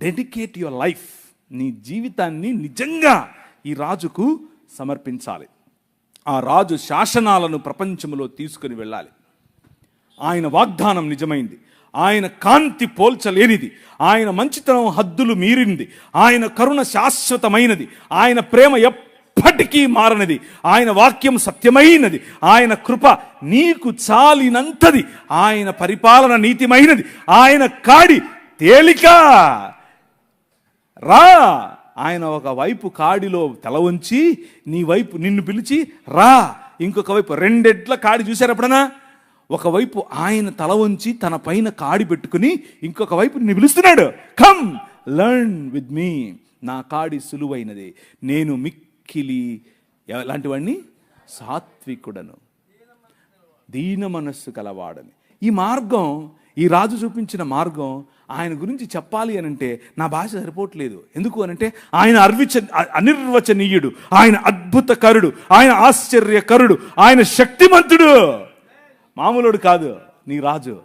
Dedicate your life నీ జీవితాన్ని నిజంగా ఈ రాజుకు సమర్పించాలి. ఆ రాజు శాసనాలను ప్రపంచంలో తీసుకుని వెళ్ళాలి. ఆయన వాగ్దానం నిజమైంది. ఆయన కాంతి పోల్చలేనిది. ఆయన మంచితనం హద్దులు మీరింది. ఆయన కరుణ శాశ్వతమైనది. ఆయన ప్రేమ ఎప్పటికీ మారనిది. ఆయన వాక్యం సత్యమైనది. ఆయన కృప నీకు చాలినంతది. ఆయన పరిపాలన నీతిమైనది. ఆయన కాడి తేలిక. రా. ఆయన ఒక వైపు కాడిలో తల వంచి నీ వైపు నిన్ను పిలిచి రా. ఇంకొక వైపు రెండెడ్ల కాడి చూశారు ఎప్పుడన్నా? ఒకవైపు ఆయన తల వంచి తన పైన కాడి పెట్టుకుని ఇంకొక వైపు నిన్ను పిలుస్తున్నాడు. కమ్ లర్న్ విత్ మీ నా కాడి సులువైనది. నేను మిక్కిలి ఎలాంటివాడిని? సాత్వికుడను. దీన మనస్సు కలవాడని ఈ మార్గం ఈ రాజు చూపించిన మార్గం ఆయన గురించి చెప్పాలి అని అంటే నా భాష సరిపోవట్లేదు. ఎందుకు అనంటే ఆయన అర్విచ అనిర్వచనీయుడు. ఆయన అద్భుతకరుడు ఆయన ఆశ్చర్యకరుడు. ఆయన శక్తిమంతుడు. మామూలుడు కాదు నీ రాజు.